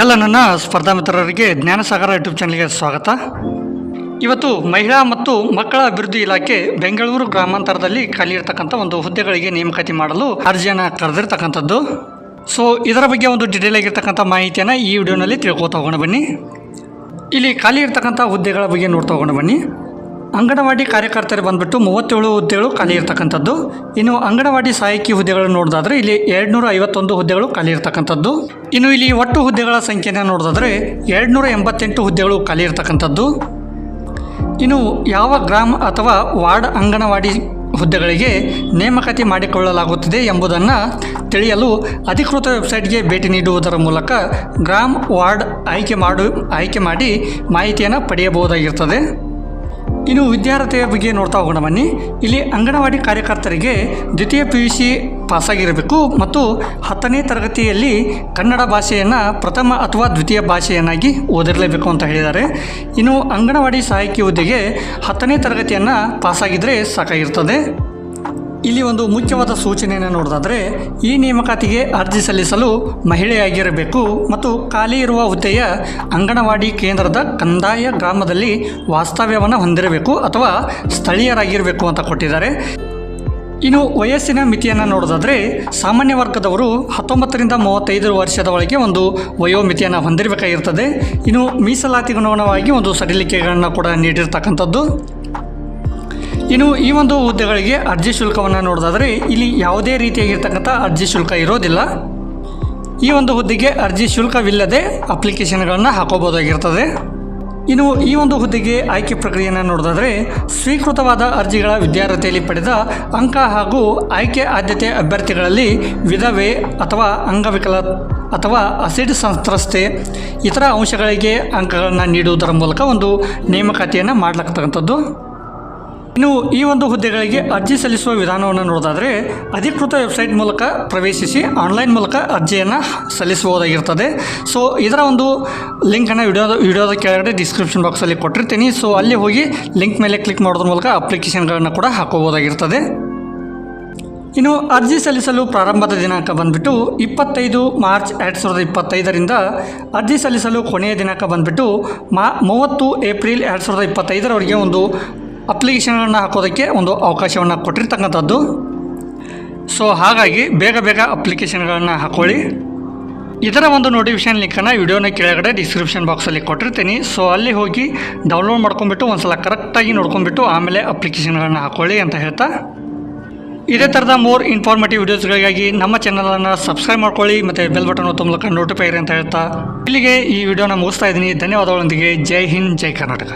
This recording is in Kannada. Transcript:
ಎಲ್ಲ ನನ್ನ ಸ್ಪರ್ಧಾ ಮಿತ್ರರಿಗೆ ಜ್ಞಾನಸಾಗರ ಯೂಟ್ಯೂಬ್ ಚಾನಲ್ಗೆ ಸ್ವಾಗತ. ಇವತ್ತು ಮಹಿಳಾ ಮತ್ತು ಮಕ್ಕಳ ಅಭಿವೃದ್ಧಿ ಇಲಾಖೆ ಬೆಂಗಳೂರು ಗ್ರಾಮಾಂತರದಲ್ಲಿ ಖಾಲಿ ಇರತಕ್ಕಂಥ ಒಂದು ಹುದ್ದೆಗಳಿಗೆ ನೇಮಕಾತಿ ಮಾಡಲು ಅರ್ಜಿಯನ್ನು ಕರೆದಿರ್ತಕ್ಕಂಥದ್ದು. ಸೊ ಇದರ ಬಗ್ಗೆ ಒಂದು ಡಿಟೇಲ್ ಆಗಿರ್ತಕ್ಕಂಥ ಮಾಹಿತಿಯನ್ನು ಈ ವಿಡಿಯೋನಲ್ಲಿ ತಿಳ್ಕೊತಾ ಹೋಗೋಣ ಬನ್ನಿ. ಇಲ್ಲಿ ಖಾಲಿ ಇರ್ತಕ್ಕಂಥ ಹುದ್ದೆಗಳ ಬಗ್ಗೆ ನೋಡ್ತಾ ಹೋಗೋಣ ಬನ್ನಿ. ಅಂಗನವಾಡಿ ಕಾರ್ಯಕರ್ತರು ಬಂದ್ಬಿಟ್ಟು ಮೂವತ್ತೇಳು ಹುದ್ದೆಗಳು ಖಾಲಿ ಇರ್ತಕ್ಕಂಥದ್ದು. ಇನ್ನು ಅಂಗನವಾಡಿ ಸಹಾಯಕಿ ಹುದ್ದೆಗಳನ್ನು ನೋಡೋದಾದ್ರೆ ಇಲ್ಲಿ ಎರಡುನೂರ ಐವತ್ತೊಂದು ಹುದ್ದೆಗಳು ಖಾಲಿ ಇರ್ತಕ್ಕಂಥದ್ದು. ಇನ್ನು ಇಲ್ಲಿ ಒಟ್ಟು ಹುದ್ದೆಗಳ ಸಂಖ್ಯೆನ ನೋಡೋದಾದ್ರೆ ಎರಡುನೂರ ಎಂಬತ್ತೆಂಟು ಹುದ್ದೆಗಳು ಖಾಲಿ ಇರ್ತಕ್ಕಂಥದ್ದು. ಇನ್ನು ಯಾವ ಗ್ರಾಮ ಅಥವಾ ವಾರ್ಡ್ ಅಂಗನವಾಡಿ ಹುದ್ದೆಗಳಿಗೆ ನೇಮಕಾತಿ ಮಾಡಿಕೊಳ್ಳಲಾಗುತ್ತಿದೆ ಎಂಬುದನ್ನು ತಿಳಿಯಲು ಅಧಿಕೃತ ವೆಬ್ಸೈಟ್ಗೆ ಭೇಟಿ ನೀಡುವುದರ ಮೂಲಕ ಗ್ರಾಮ್ ವಾರ್ಡ್ ಆಯ್ಕೆ ಮಾಡು, ಆಯ್ಕೆ ಮಾಡಿ ಮಾಹಿತಿಯನ್ನು ಪಡೆಯಬಹುದಾಗಿರ್ತದೆ. ಇನ್ನು ವಿದ್ಯಾರ್ಥಿಯ ಬಗ್ಗೆ ನೋಡ್ತಾ ಹೋಗೋಣ ಬನ್ನಿ. ಇಲ್ಲಿ ಅಂಗನವಾಡಿ ಕಾರ್ಯಕರ್ತರಿಗೆ ದ್ವಿತೀಯ ಪಿ ಯು ಸಿ ಪಾಸಾಗಿರಬೇಕು ಮತ್ತು ಹತ್ತನೇ ತರಗತಿಯಲ್ಲಿ ಕನ್ನಡ ಭಾಷೆಯನ್ನು ಪ್ರಥಮ ಅಥವಾ ದ್ವಿತೀಯ ಭಾಷೆಯನ್ನಾಗಿ ಓದಿರಲೇಬೇಕು ಅಂತ ಹೇಳಿದ್ದಾರೆ. ಇನ್ನು ಅಂಗನವಾಡಿ ಸಹಾಯಕಿ ಹುದ್ದೆಗೆ ಹತ್ತನೇ ತರಗತಿಯನ್ನು ಪಾಸಾಗಿದ್ದರೆ ಸಾಕಾಗಿರ್ತದೆ. ಇಲ್ಲಿ ಒಂದು ಮುಖ್ಯವಾದ ಸೂಚನೆಯನ್ನು ನೋಡೋದಾದರೆ, ಈ ನೇಮಕಾತಿಗೆ ಅರ್ಜಿ ಸಲ್ಲಿಸಲು ಮಹಿಳೆಯಾಗಿರಬೇಕು ಮತ್ತು ಖಾಲಿ ಇರುವ ಹುದ್ದೆಯ ಅಂಗನವಾಡಿ ಕೇಂದ್ರದ ಕಂದಾಯ ಗ್ರಾಮದಲ್ಲಿ ವಾಸ್ತವ್ಯವನ್ನು ಹೊಂದಿರಬೇಕು ಅಥವಾ ಸ್ಥಳೀಯರಾಗಿರಬೇಕು ಅಂತ ಕೊಟ್ಟಿದ್ದಾರೆ. ಇನ್ನು ವಯಸ್ಸಿನ ಮಿತಿಯನ್ನು ನೋಡೋದಾದರೆ, ಸಾಮಾನ್ಯ ವರ್ಗದವರು ಹತ್ತೊಂಬತ್ತರಿಂದ ಮೂವತ್ತೈದು ವರ್ಷದ ಒಳಗೆ ಒಂದು ವಯೋಮಿತಿಯನ್ನು ಹೊಂದಿರಬೇಕಾಗಿರ್ತದೆ. ಇನ್ನು ಮೀಸಲಾತಿಗನುಗುಣವಾಗಿ ಒಂದು ಸಡಿಲಿಕೆಗಳನ್ನು ಕೂಡ ನೀಡಿರ್ತಕ್ಕಂಥದ್ದು. ಇನ್ನು ಈ ಒಂದು ಹುದ್ದೆಗಳಿಗೆ ಅರ್ಜಿ ಶುಲ್ಕವನ್ನು ನೋಡೋದಾದರೆ ಇಲ್ಲಿ ಯಾವುದೇ ರೀತಿಯಾಗಿರ್ತಕ್ಕಂಥ ಅರ್ಜಿ ಶುಲ್ಕ ಇರೋದಿಲ್ಲ. ಈ ಒಂದು ಹುದ್ದೆಗೆ ಅರ್ಜಿ ಶುಲ್ಕವಿಲ್ಲದೆ ಅಪ್ಲಿಕೇಶನ್ಗಳನ್ನು ಹಾಕೋಬೋದಾಗಿರ್ತದೆ ಇನ್ನು ಈ ಒಂದು ಹುದ್ದೆಗೆ ಆಯ್ಕೆ ಪ್ರಕ್ರಿಯೆಯನ್ನು ನೋಡೋದಾದರೆ ಸ್ವೀಕೃತವಾದ ಅರ್ಜಿಗಳ ವಿದ್ಯಾರ್ಹತೆಯಲ್ಲಿ ಪಡೆದ ಅಂಕ ಹಾಗೂ ಆಯ್ಕೆ ಆದ್ಯತೆ ಅಭ್ಯರ್ಥಿಗಳಲ್ಲಿ ವಿಧವೆ ಅಥವಾ ಅಂಗವಿಕಲ ಅಥವಾ ಅಸಿಡ್ ಸಂತ್ರಸ್ತೆ ಇತರ ಅಂಶಗಳಿಗೆ ಅಂಕಗಳನ್ನು ನೀಡುವುದರ ಮೂಲಕ ಒಂದು ನೇಮಕಾತಿಯನ್ನು ಮಾಡಲಾಗ್ತಕ್ಕಂಥದ್ದು ಇನ್ನು ಈ ಒಂದು ಹುದ್ದೆಗಳಿಗೆ ಅರ್ಜಿ ಸಲ್ಲಿಸುವ ವಿಧಾನವನ್ನು ನೋಡೋದಾದರೆ, ಅಧಿಕೃತ ವೆಬ್ಸೈಟ್ ಮೂಲಕ ಪ್ರವೇಶಿಸಿ ಆನ್ಲೈನ್ ಮೂಲಕ ಅರ್ಜಿಯನ್ನು ಸಲ್ಲಿಸಬಹುದಾಗಿರ್ತದೆ. ಸೊ, ಇದರ ಒಂದು ಲಿಂಕನ್ನು ವಿಡಿಯೋದ ವಿಡಿಯೋದ ಕೆಳಗಡೆ ಡಿಸ್ಕ್ರಿಪ್ಷನ್ ಬಾಕ್ಸಲ್ಲಿ ಕೊಟ್ಟಿರ್ತೀನಿ. ಸೊ, ಅಲ್ಲಿ ಹೋಗಿ ಲಿಂಕ್ ಮೇಲೆ ಕ್ಲಿಕ್ ಮಾಡೋದ್ರ ಮೂಲಕ ಅಪ್ಲಿಕೇಶನ್ಗಳನ್ನು ಕೂಡ ಹಾಕೋಬೋದಾಗಿರ್ತದೆ ಇನ್ನು ಅರ್ಜಿ ಸಲ್ಲಿಸಲು ಪ್ರಾರಂಭದ ದಿನಾಂಕ ಬಂದುಬಿಟ್ಟು ಇಪ್ಪತ್ತೈದು ಮಾರ್ಚ್ ಎರಡು ಸಾವಿರದ ಇಪ್ಪತ್ತೈದರಿಂದ ಅರ್ಜಿ ಸಲ್ಲಿಸಲು ಕೊನೆಯ ದಿನಾಂಕ ಬಂದುಬಿಟ್ಟು ಮಾ, ಮೂವತ್ತು ಏಪ್ರಿಲ್ ಎರಡು ಸಾವಿರದ ಇಪ್ಪತ್ತೈದರವರೆಗೆ ಒಂದು ಅಪ್ಲಿಕೇಶನ್ಗಳನ್ನು ಹಾಕೋದಕ್ಕೆ ಒಂದು ಅವಕಾಶವನ್ನು ಕೊಟ್ಟಿರ್ತಕ್ಕಂಥದ್ದು. ಸೊ ಹಾಗಾಗಿ ಬೇಗ ಬೇಗ ಅಪ್ಲಿಕೇಶನ್ಗಳನ್ನು ಹಾಕೊಳ್ಳಿ. ಇದರ ಒಂದು ನೋಟಿಫಿಕೇಶನ್ ಲಿಂಕನ್ನು ವಿಡಿಯೋನ ಕೆಳಗಡೆ ಡಿಸ್ಕ್ರಿಪ್ಷನ್ ಬಾಕ್ಸಲ್ಲಿ ಕೊಟ್ಟಿರ್ತೀನಿ. ಸೊ ಅಲ್ಲಿ ಹೋಗಿ ಡೌನ್ಲೋಡ್ ಮಾಡ್ಕೊಂಬಿಟ್ಟು ಒಂದು ಸಲ ಕರೆಕ್ಟಾಗಿ ನೋಡ್ಕೊಂಬಿಟ್ಟು ಆಮೇಲೆ ಅಪ್ಲಿಕೇಶನ್ಗಳನ್ನು ಹಾಕೊಳ್ಳಿ ಅಂತ ಹೇಳ್ತಾ. ಇದೇ ಥರದ ಮೋರ್ ಇನ್ಫಾರ್ಮೇಟಿವ್ ವೀಡಿಯೋಸ್ಗಳಿಗಾಗಿ ನಮ್ಮ ಚಾನಲನ್ನು ಸಬ್ಸ್ಕ್ರೈಬ್ ಮಾಡ್ಕೊಳ್ಳಿ, ಮತ್ತು ಬೆಲ್ ಬಟನ್ ಒತ್ತ ಮೂಲಕ ನೋಟಿಫೈ ಅಂತ ಹೇಳ್ತಾ. ಇಲ್ಲಿಗೆ ಈ ವಿಡಿಯೋನ ಮುಗಿಸ್ತಾ ಇದ್ದೀನಿ. ಧನ್ಯವಾದಗಳೊಂದಿಗೆ. ಜೈ ಹಿಂದ್, ಜೈ ಕರ್ನಾಟಕ.